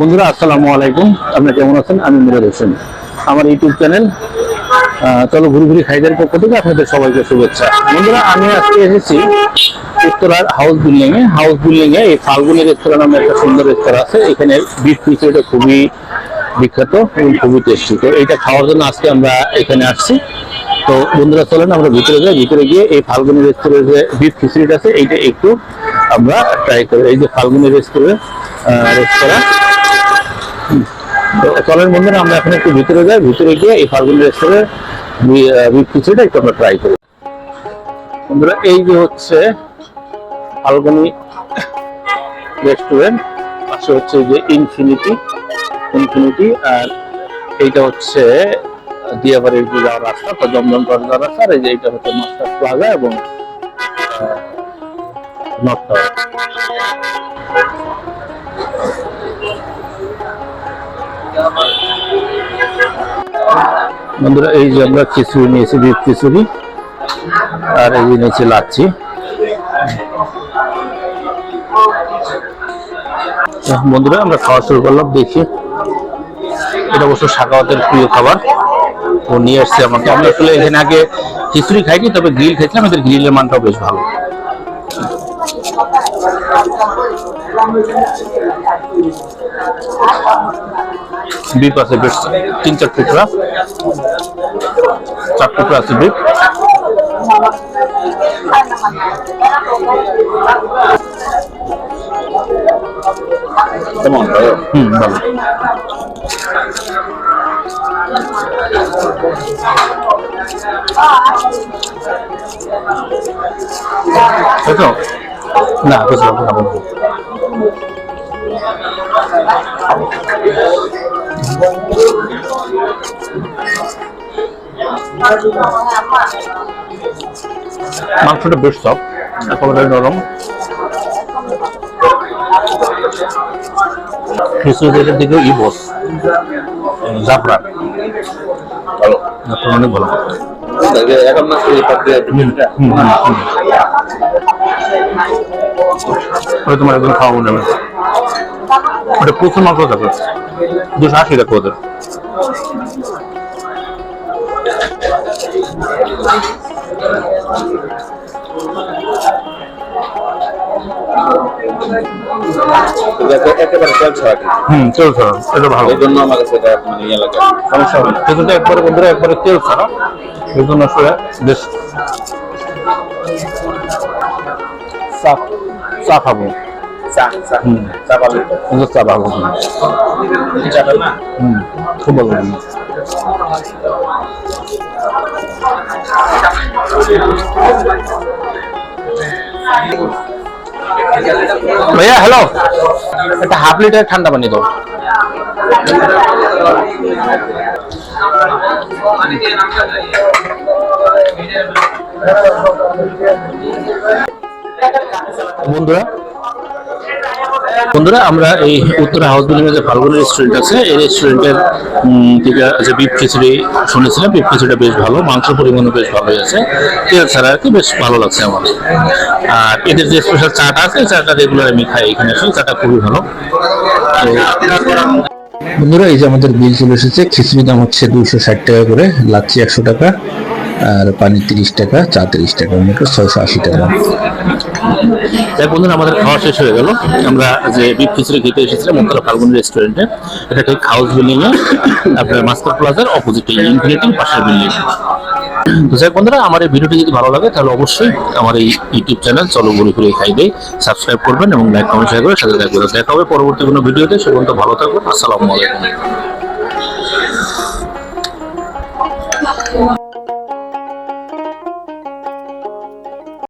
বন্ধুরা, আসসালামু আলাইকুম। আপনারা কেমন আছেন? আমি মিরাজ হোসেন। আমার ইউটিউব চ্যানেল চলো ঘুরি ঘুরি খাইদের পক্ষ থেকে আপনাদের সবাইকে শুভেচ্ছা। বন্ধুরা, আমি আজকে এসেছি উত্তরার হাউস বিল্ডিং এ। হাউস বিল্ডিং এ এই ফাল্গুনি রেস্তোরাঁ নামে একটা সুন্দর রেস্তোরাঁ আছে। এখানে বিফ পিচুরিটা খুবই বিখ্যাত এবং খুবই টেস্টি তো এইটা খাওয়ার জন্য আজকে আমরা এখানে আসছি। তো বন্ধুরা, চলেন আমরা ভিতরে যাই। ভিতরে গিয়ে এই ফাল্গুনি রেস্তোরাঁ যে বিফ খিচুড়িটা আছে, এইটা একটু আমরা ট্রাই করি। এই যে ফাল্গুনি রেস্তোরাঁ রেস্তোরাঁ চলেন বন্ধুরা, আমরা এখন একটু ভিতরে যাই, ভিতরে গিয়ে এই ফাল্গুনি খিচুড়িটা একটু আমরা ট্রাই করি। বন্ধুরা, এই যে হচ্ছে ফাল্গুনি রেস্টুরেন্ট পাশে হচ্ছে যে ইনফিনিটি ইনফিনিটি আর এইটা হচ্ছে দিয়াবাড়ির যে যাওয়ার রাস্তা, তো জমজম করার যাওয়ার রাস্তা, আর এই যে এইটা হচ্ছে মাস্টার প্লাজা এবং নর্থ টাওয়ার বন্ধুরা, এই যে আমরা খিচুড়ি নিয়েছি বিফ খিচুড়ি, আর এই যে নিয়েছি লাচ্ছি। বন্ধুরা, আমরা খাওয়া শুরু করলাম, দেখি। এটা অবশ্য সাকাওয়াতের প্রিয় খাবার। ও নিয়ে আসছে আমাকে। আমি আসলে এখানে আগে খিচুড়ি খাইনি, তবে গ্রিল খেয়েছিলাম, এদের গ্রিলের মানটাও বেশ ভালো। বিপ আছে বেশ তিন চার টুকরা। চার টুকরা আছে বিপ কেমন? হুম ভালো। না বুঝলাম না। মাংসটা বেশ সব একেবারে নরম। খিচুড়ির দিকেও ইবস জাফরান। ভালো জাফরান অনেক ভালো। না তোমার একদম খাওয়া মনে হবে ওটা প্রচুর মাংস থাকে দুশো আশি টাকা ওদের। একেবারে তেল ছাড়া হুম তেল ছাড়া এটা ভালো। এই জন্য আমার কাছে এটা মানে ইয়ে লাগে। সমস্যা হবে কিন্তু একবারে বন্ধুরা একবারে তেল ছাড়া। এই জন্য আসলে বেশ চা চা খাব। চা চা চা পাবে কিন্তু চা ভালো চাটা না। হুম খুব ভালো ভাইয়া হ্যালো একটা হাফ লিটার ঠান্ডা পানি দাও। বন্ধুরা বন্ধুরা, আমরা এই উত্তরা হাউস বিল্ডিং যে ফাল্গুনি রেস্টুরেন্ট আছে, এই রেস্টুরেন্টের থেকে যে বিফ খিচুড়ি শুনেছিলাম বিফ খিচুড়িটা বেশ ভালো মাংস পরিমাণও বেশ ভালোই আছে। তেল ছাড়া আর কি বেশ ভালো লাগছে আমার। আর এদের যে স্পেশাল চাটা আছে চাটা রেগুলার আমি খাই এখানে এসে, চাটা খুবই ভালো। বন্ধুরা, এই যে আমাদের বিল চলে এসেছে খিচুড়ি দাম হচ্ছে দুশো ষাট টাকা করে, লাচ্ছি একশো টাকা, আর পানি তিরিশ টাকা, চা তিরিশ টাকা মোট ছয়শো আশি টাকা। তাই বন্ধুরা, আমাদের খাওয়া শেষ হয়ে গেল। আমরা যে বিফ খিচুড়ি খেতে এসেছিলাম উত্তরা ফাল্গুন রেস্টুরেন্টে এটা ঠিক হাউস বিল্ডিং এ আপনার মাস্টার প্লাজার অপোজিটে ইনফিনিটির পাশের বিল্ডিং তো যাই বন্ধুরা, আমার এই ভিডিওটি যদি ভালো লাগে, তাহলে অবশ্যই আমার এই ইউটিউব চ্যানেল চলো ঘুরে ঘুরে খাই, দেই। সাবস্ক্রাইব করবেন এবং লাইক কমেন্ট শেয়ার করে সাথে থাকবেন। দেখা হবে পরবর্তী কোনো ভিডিওতে, সে ভালো থাকবেন আসসালামু আলাইকুম।